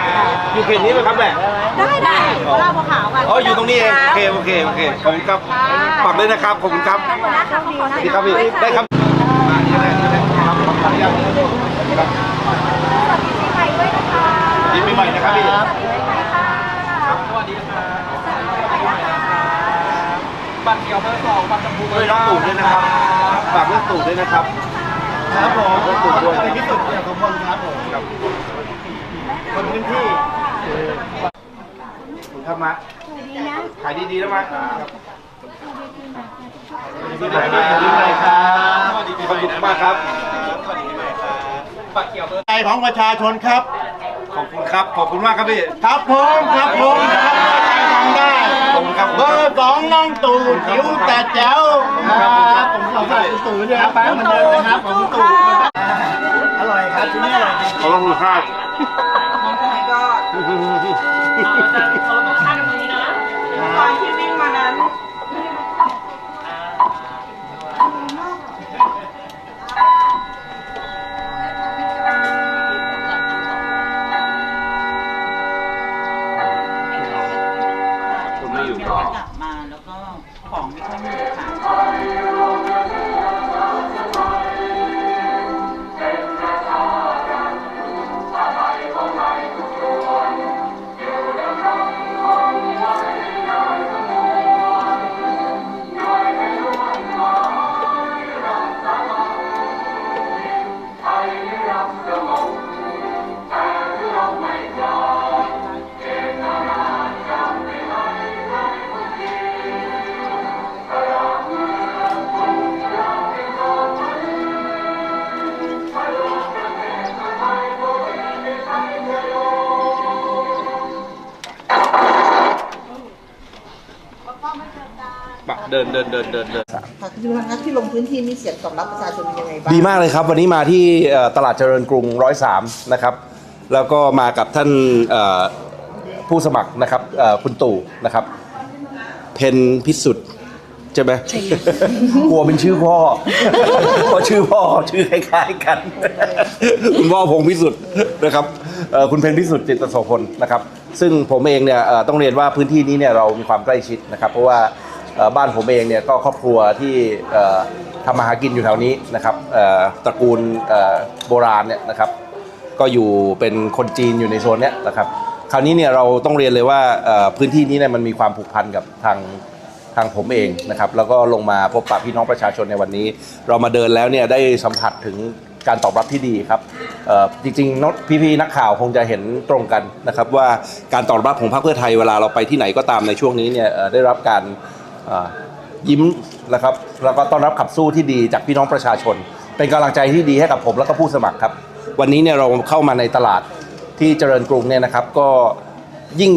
ครับอยู่เขตนี้ไหมครับแม่ได้ได้โคราชบัวขาวกันอ๋ออยู่ตรงนี้เองโอเคโอเคโอเคขอบคุณครับฝากเลยนะครับขอบคุณครับขอบคุณนะคะดีสวัสดีครับพี่ได้ครับมานี่ได้นี่ได้ครับขอบคุณครับครับปีใหม่ด้วยนะคะยินดีใหม่นะครับพี่ปีใหม่ค่ะสวัสดีครับบัตรเขียวเบอร์สองบัตรชมพูเบด้อวยร์น้องเก้าตู่ด้วยนะครับฝากเรื่องตู่ด้วยนะครับ ครับผมเรื่องตู่ด้วยเป็นที่สุดอย่างสมพลครับผม ครับคนพื้นที่ขอบคุณครับมาขายดีๆแล้วมาปีใหม่มาปีใหม่ครับขอบคุณมากครับบัตรเขียวเบอร์ใจของประชาชนครับ ขอบคุณครับ ขอบคุณมากครับพี่ครับผมครับผมครับใจทำได้ขอบคุณครับเบอร์สองน้องตู่จิ๋วแต่แจ๋วครับผมสองสายตู่เนี่ยครับเหมือนเดิมนะครับผมตู่อร่อยครับที่นี่อร่อย จริงขอบคุณครับตอนที่วิ่งมานั้นคุณไม่อยู่กลับมาแล้วก็ของไม่ค่อยมีค่ะ เดินเดินเดินเดินเดินค่ะคือทางที่ลงพื้นที่มีเสียงตอบรับประชาชนเป็นยังไงบ้างดีมากเลยครับ วันนี้มาที่เอ่อตลาดเจริญกรุงร้อยสามนะครับ แล้วก็มากับท่านเอ่อผู้สมัครนะครับเอ่อคุณตู่นะครับ เพนพิสุทธิ์ใช่ไหมกลัวเป็นชื่อพ่อเพราะชื่อพ่อชื่อคล้ายๆกัน คุณพ่อพงษ์พิสุทธิ์นะครับเอ่อคุณเพนพิสุทธิ์จิตโสพลนะครับ ซึ่งผมเองเนี่ยเอ่อต้องเรียนว่าพื้นที่นี้เนี่ยเรามีความใกล้ชิดนะครับ เพราะว่าเอ่อ บ้านผมเองเนี่ยก็ครอบครัวที่ทำมาหากินอยู่แถวนี้นะครับตระกูลโบราณเนี่ยนะครับก็อยู่เป็นคนจีนอยู่ในโซนเนี้ยนะครับคราวนี้เนี่ยเราต้องเรียนเลยว่าพื้นที่นี้เนี่ยมันมีความผูกพันกับทางทางผมเองนะครับแล้วก็ลงมาพบปะพี่น้องประชาชนในวันนี้ เรามาเดินแล้วเนี่ยได้สัมผัสถึงการตอบรับที่ดีครับจริงๆนพี่ๆนักข่าวคงจะเห็นตรงกันนะครับว่าการตอบรับของพรรคเพื่อไทยเวลาเราไปที่ไหนก็ตามในช่วงนี้เนี่ยได้รับการ ยิ้มนะครับแล้วก็ต้อนรับขับสู้ที่ดีจากพี่น้องประชาชน เป็นกำลังใจที่ดีให้กับผมแล้วก็ผู้สมัครครับ วันนี้เนี่ยเราเข้ามาในตลาดที่เจริญกรุงเนี่ยนะครับ ก็ยิ่ง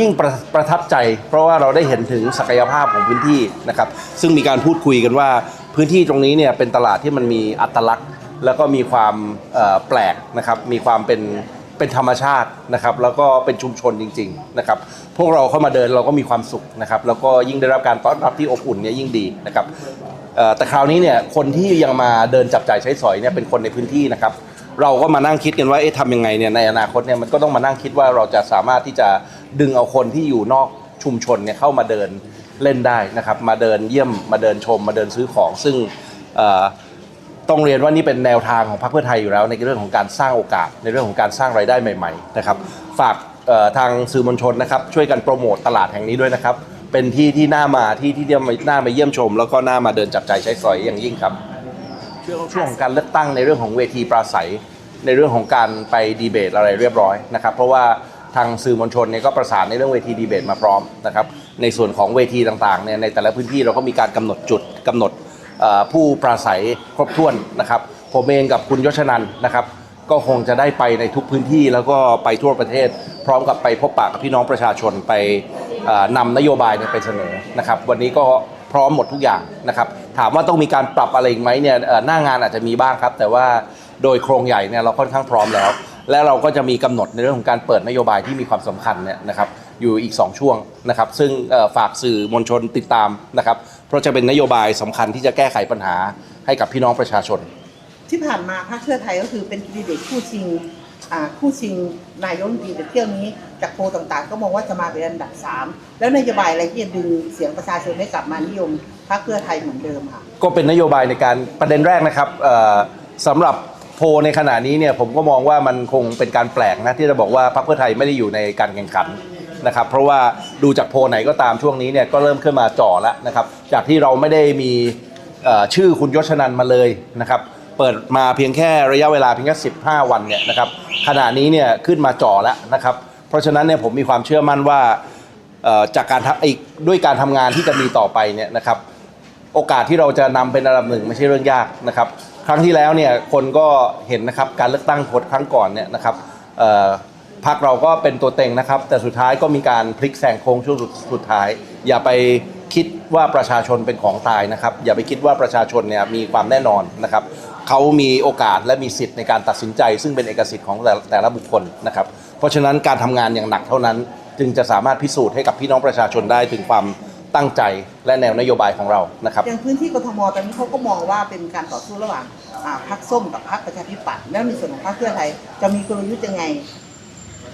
ยิ่งประประทับใจ เพราะว่าเราได้เห็นถึงศักยภาพของพื้นที่นะครับ ซึ่งมีการพูดคุยกันว่าพื้นที่ตรงนี้เนี่ยเป็นตลาดที่มันมีอัตลักษณ์ แล้วก็มีความแปลกนะครับมีความเป็น เป็นธรรมชาตินะครับแล้วก็เป็นชุมชนจริงๆนะครับพวกเราเข้ามาเดินเราก็มีความสุขนะครับแล้วก็ยิ่งได้รับการต้อนรับที่อบอุ่นเนี่ยยิ่งดีนะครับเอ่อแต่คราวนี้เนี่ยคนที่ยังมาเดินจับจ่ายใช้สอยเนี่ยเป็นคนในพื้นที่นะครับเราก็มานั่งคิดกันว่าเอ๊ะทำยังไงเนี่ยในอนาคตเนี่ยมันก็ต้องมานั่งคิดว่าเราจะสามารถที่จะดึงเอาคนที่อยู่นอกชุมชนเนี่ยเข้ามาเดินเล่นได้นะครับมาเดินเยี่ยมมาเดินชม มาเดินซื้อของซึ่งเอ่อ ต้องเรียนว่านี่เป็นแนวทางของพรรคเพื่อไทยอยู่แล้วในเรื่องของการสร้างโอกาส ในเรื่องของการสร้างรายได้ใหม่ๆนะครับฝากเอ่อทางสื่อมวลชนนะครับช่วยกันโปรโมตตลาดแห่งนี้ด้วยนะครับเป็นที่ที่น่ามาที่ที่น่ามาเยี่ยมชม แล้วก็น่ามาเดินจับจ่ายใช้สอยอย่างยิ่งครับช่วงช่วงของการเลือกตั้งในเรื่องของเวทีปราศัย ในเรื่องของการไปดีเบตอะไรเรียบร้อยนะครับเพราะว่าทางสื่อมวลชนเนี่ยก็ประสานในเรื่องเวทีดีเบตมาพร้อมนะครับในส่วนของเวทีต่างๆเนี่ยในแต่ละพื้นที่เราก็มีการกำหนดจุดกำหนดเอ่อ ผู้ปราศัยครบถ้วนนะครับ ผมเองกับคุณยศนันนะครับ ก็คงจะได้ไปในทุกพื้นที่แล้วก็ไปทั่วประเทศ พร้อมกับไปพบปะกับพี่น้องประชาชนไปเอ่อนำนโยบายไปเสนอนะครับ วันนี้ก็พร้อมหมดทุกอย่างนะครับ ถามว่าต้องมีการปรับอะไรอีกไหมเนี่ยหน้างานอาจจะมีบ้างครับ แต่ว่าโดยโครงใหญ่เนี่ยเราค่อนข้างพร้อมแล้ว และเราก็จะมีกำหนดในเรื่องของการเปิดนโยบายที่มีความสำคัญเนี่ยนะครับ อยู่อีก 2 ช่วงนะครับ ซึ่งเอ่อฝากสื่อมวลชนติดตามนะครับ เพราะจะเป็นนโยบายสำคัญที่จะแก้ไขปัญหาให้กับพี่น้องประชาชน ที่ผ่านมาพรรคเพื่อไทยก็คือเป็นแคนดิเดตคู่ชิงอ่าคู่ชิงนายกรัฐมนตรีในเที่ยวนี้จากโพลต่างๆ ก็มองว่าจะมาเป็นอันดับสามแล้วนโยบายอะไรที่จะดึงเสียงประชาชนให้กลับมานิยมพรรคเพื่อไทยเหมือนเดิมค่ะก็เป็นนโยบายในการประเด็นแรกนะครับเอ่อสำหรับโพลในขณะนี้เนี่ยผมก็มองว่ามันคงเป็นการแปลกนะที่จะบอกว่าพรรคเพื่อไทยไม่ได้อยู่ในการแข่งขัน นะครับเพราะว่าดูจากโพไหนก็ตามช่วงนี้เนี่ยก็เริ่มขึ้นมาจ่อแล้วนะครับจากที่เราไม่ได้มีชื่อคุณยศนันมาเลยนะครับเปิดมาเพียงแค่ระยะเวลาเพียงแค่ 15 วันเนี่ยนะครับขณะนี้เนี่ยขึ้นมาจ่อแล้วนะครับเพราะฉะนั้นเนี่ยผมมีความเชื่อมั่นว่าจากการทำอีกด้วยการทำงานที่จะมีต่อไปเนี่ยนะครับโอกาสที่เราจะนำเป็นอันดับหนึ่งไม่ใช่เรื่องยากนะครับครั้งที่แล้วเนี่ยคนก็เห็นนะครับการเลือกตั้งโคดครั้งก่อนเนี่ยนะครับ พรรคเราก็เป็นตัวเต็งนะครับ แต่สุดท้ายก็มีการพลิกแซงโค้งช่วงสุดสุดท้าย อย่าไปคิดว่าประชาชนเป็นของตายนะครับ อย่าไปคิดว่าประชาชนเนี่ยมีความแน่นอนนะครับเขามีโอกาสและมีสิทธิ์ในการตัดสินใจ ซึ่งเป็นเอกสิทธิ์ของแต่แต่ละบุคคลนะครับ เพราะฉะนั้นการทำงานอย่างหนักเท่านั้น จึงจะสามารถพิสูจน์ให้กับพี่น้องประชาชนได้ถึงความตั้งใจและแนวนโยบายของเรานะครับอย่างพื้นที่กทมตอนนี้เขาก็มองว่าเป็นการต่อสู้ระหว่างพรรคส้มกับพรรคประชาธิปัตย์แล้วในส่วนของพรรคเพื่อไทยจะมีกลยุทธ์ยังไง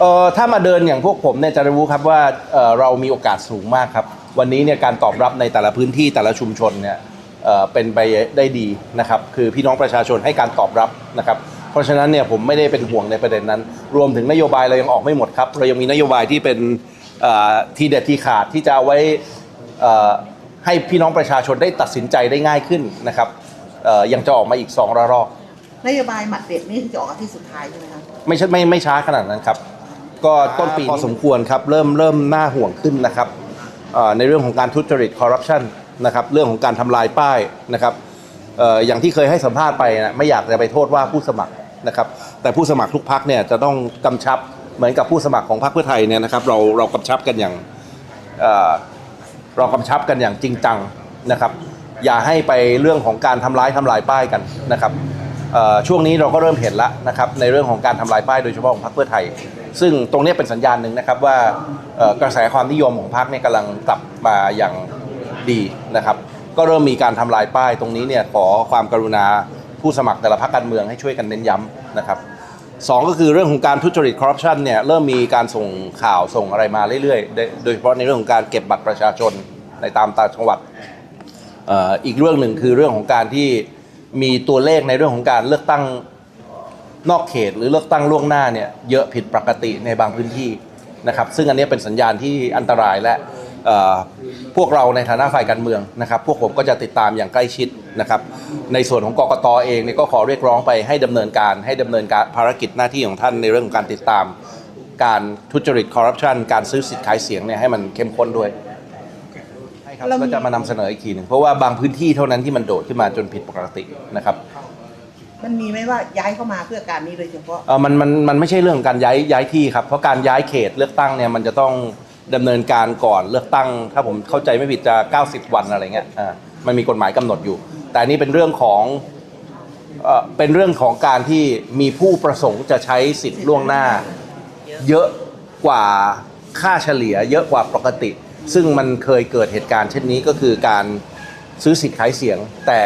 เอ่อถ้ามาเดินอย่างพวกผมเนี่ยจะรู้ครับว่าเอ่อเรามีโอกาสสูงมากครับ วันนี้เนี่ยการตอบรับในแต่ละพื้นที่แต่ละชุมชนเนี่ยเอ่อเป็นไปได้ดีนะครับคือพี่น้องประชาชนให้การตอบรับนะครับเพราะฉะนั้นเนี่ยผมไม่ได้เป็นห่วงในประเด็นนั้น รวมถึงนโยบายเรายังออกไม่หมดครับเรายังมีนโยบายที่เป็นเอ่อทีเด็ดทีขาดที่จะเอาไว้เอ่อให้พี่น้องประชาชนได้ตัดสินใจได้ง่ายขึ้นนะครับเอ่อยังจะออกมาอีก2ระลอก นโยบายหมัดเด็ดนี่จะออกอาที่สุดท้ายใช่ไหมคะ ไม่ใช่ไม่ไม่ช้าขนาดนั้นครับ ก็ต้นปีพอสมควรครับเริ่มเริ่มน่าห่วงขึ้นนะครับในเรื่องของการทุจริตคอร์รัปชันนะครับเรื่องของการทำลายป้ายนะครับอย่างที่เคยให้สัมภาษณ์ไปนะไม่อยากจะไปโทษว่าผู้สมัครนะครับแต่ผู้สมัครทุกพักเนี่ยจะต้องกำชับเหมือนกับผู้สมัครของพรรคเพื่อไทยเนี่ยนะครับเราเรากำชับกันอย่างเเรากำชับกันอย่างจริงจังนะครับอย่าให้ไปเรื่องของการทำร้ายทำลายป้ายกันนะครับช่วงนี้เราก็เริ่มเห็นแล้วนะครับในเรื่องของการทำลายป้ายโดยเฉพาะของพรรคเพื่อไทย ซึ่งตรงนี้เป็นสัญญาณหนึ่งนะครับว่ากระแสความนิยมของพรรคเนี่ยกำลังกลับมาอย่างดีนะครับ ก็เริ่มมีการทำลายป้ายตรงนี้เนี่ยขอความกรุณาผู้สมัครแต่ละพรรคการเมืองให้ช่วยกันเน้นย้ำนะครับสองก็คือเรื่องของการทุจริตคอร์รัปชันเนี่ยเริ่มมีการส่งข่าวส่งอะไรมาเรื่อยๆ โดยเฉพาะในเรื่องของการเก็บบัตรประชาชนในตามต่างจังหวัดอีกเรื่องหนึ่งคือเรื่องของการที่มีตัวเลขในเรื่องของการเลือกตั้ง นอกเขตหรือเลือกตั้งล่วงหน้าเนี่ยเยอะผิดปกติในบางพื้นที่นะครับซึ่งอันนี้เป็นสัญญาณที่อันตรายและเอ่อพวกเราในฐานะฝ่ายการเมืองนะครับพวกผมก็จะติดตามอย่างใกล้ชิดนะครับในส่วนของกกตเองเนี่ยก็ขอเรียกร้องไปให้ดำเนินการให้ดำเนินการภารกิจหน้าที่ของท่านในเรื่องของการติดตาม การทุจริตคอร์รัปชันการซื้อสิทธิ์ขายเสียงเนี่ยให้มันเข้มข้นด้วยใช่ครับก็จะมานำเสนออีกทีหนึ่งเพราะว่าบางพื้นที่เท่านั้นที่มันโดดขึ้นมาจนผิดปกตินะครับ มันมีไหมว่าย้ายเข้ามาเพื่อการนี้โดยเฉพาะ เออมันมันมันไม่ใช่เรื่องของการย้ายย้ายที่ครับ เพราะการย้ายเขตเลือกตั้งเนี่ยมันจะต้องดำเนินการก่อนเลือกตั้ง ถ้าผมเข้าใจไม่ผิดจะ 90 วันอะไรเงี้ยอ่ามันมีกฎหมายกำหนดอยู่ แต่อันนี่เป็นเรื่องของเอ่อเป็นเรื่องของการที่มีผู้ประสงค์จะใช้สิทธิ์ล่วงหน้า เยอะกว่าค่าเฉลี่ย เยอะกว่าปกติ ซึ่งมันเคยเกิดเหตุการณ์เช่นนี้ก็คือการซื้อสิทธิ์ขายเสียง แต่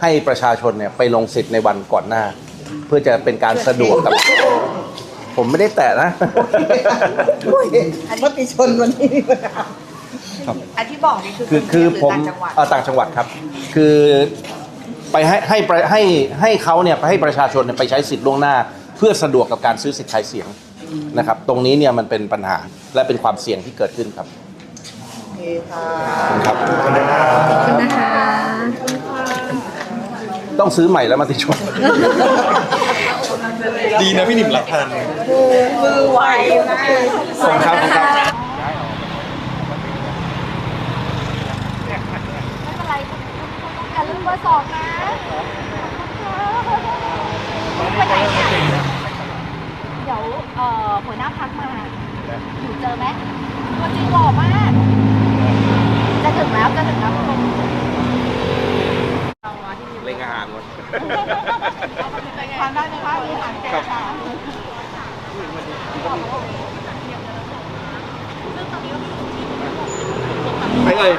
ให้ประชาชนเนี่ยไปลงสิทธิ์ในวันก่อนหน้า เพื่อจะเป็นการสะดวกกับ ผมไม่ได้แตะนะ มติชนวันนี้มีปัญหาอันที่บอกนี่คือคือคือผมต่างจังหวัด เอ่อต่างจังหวัดครับ คือไปให้ให้ประให้ให้เขาเนี่ยไปให้ประชาชนเนี่ยไปใช้สิทธิ์ล่วงหน้า เพื่อสะดวกกับการซื้อสิทธิ์ขายเสียงนะครับ ตรงนี้เนี่ยมันเป็นปัญหาและเป็นความเสี่ยงที่เกิดขึ้นครับ โอเคค่ะครับ ต้องซื้อใหม่แล้วมาติชนดีนะพี่หนิมรับทันมือไวนะขอบคุณครับขอบคุณครับไม่เป็นไรอย่าลืมเบอร์สองนะไปไหนเนี่ยเดี๋ยวเอ่อหัวหน้าพักมา อยู่เจอไหมตัวจริงหล่อมาก จะถึงแล้ว จะถึงแล้ว ทานได้นะคะมีอาหารแกะค่ะไปเอ่ย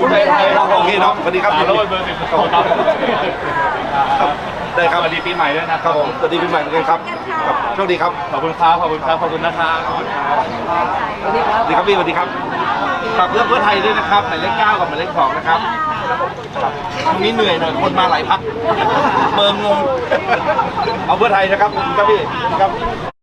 คุณไปไทยเราขอเคเนาะสวัสดีครับแล้วเบอร์สิบของเราครับได้ครับสวัสดีปีใหม่ด้วยนะครับผมสวัสดีปีใหม่เหมือนกันครับโชคดีครับขอบคุณครับขอบคุณครับขอบคุณนะครับสวัสดีครับพี่สวัสดีครับฝากเพื่อนเพื่อไทยด้วยนะครับหมายเลขเก้ากับหมายเลขสองนะครับ ตรงนี้เหนื่อยหน่อยคนมาหลายพักเมือมงง เอาเพื่อไทยนะครับขอคุณครับพี่ครับ